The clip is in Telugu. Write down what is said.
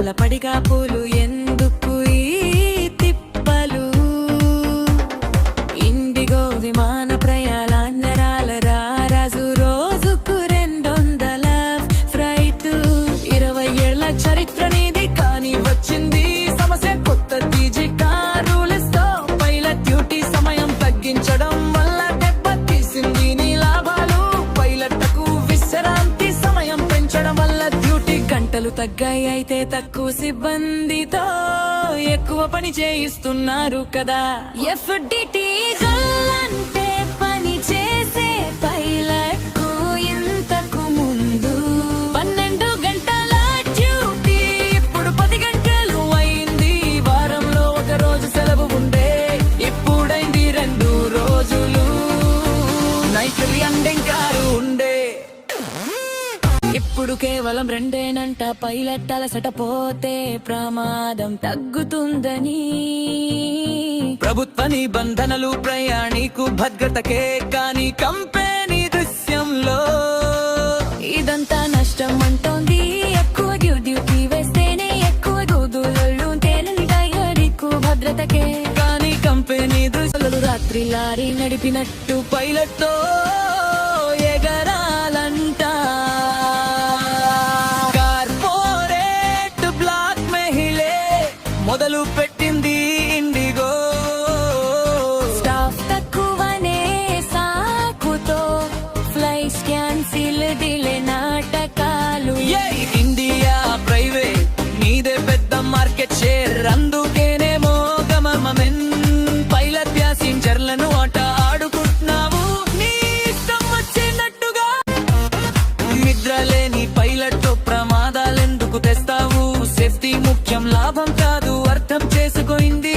పలుకుల పడిగా పూలు డ్యూటీ తగ్గాయి అయితే తక్కువ సిబ్బందితో ఎక్కువ పని చేయిస్తున్నారు కదా. ఎఫ్డిటీ అంటే పని చేసే పైలకు ఇంతకు ముందు పన్నెండు గంటల డ్యూటీ ఇప్పుడు పది గంటలు అయింది. వారంలో ఒక రోజు సెలవు ఉండే ఇప్పుడు కేవలం రెండేనంట. పైలట్ అలసట పోతే ప్రమాదం తగ్గుతుందని. ప్రభుత్వ నిబంధనలు ప్రయాణికు భద్రతకే కాని కంపెనీ దృశ్యంలో. ఇదంతా నష్టం అంటోంది ఎక్కువ డ్యూ- డ్యూటీ వేస్తేనే ఎక్కువ తేలని టైగరికు భద్రతకే కానీ కంపెనీ దృశ్యాలు రాత్రి లారీ నడిపినట్టు పైలట్ మొదలు పెట్టింది ఇండిగో. స్టాఫ్ తక్కువనే సాకుతో. ఫ్లైట్స్ క్యాన్సిల్ డిలే నాటకాలు. ఇండియా లాభం కాదు అర్థం చేసుకోయింది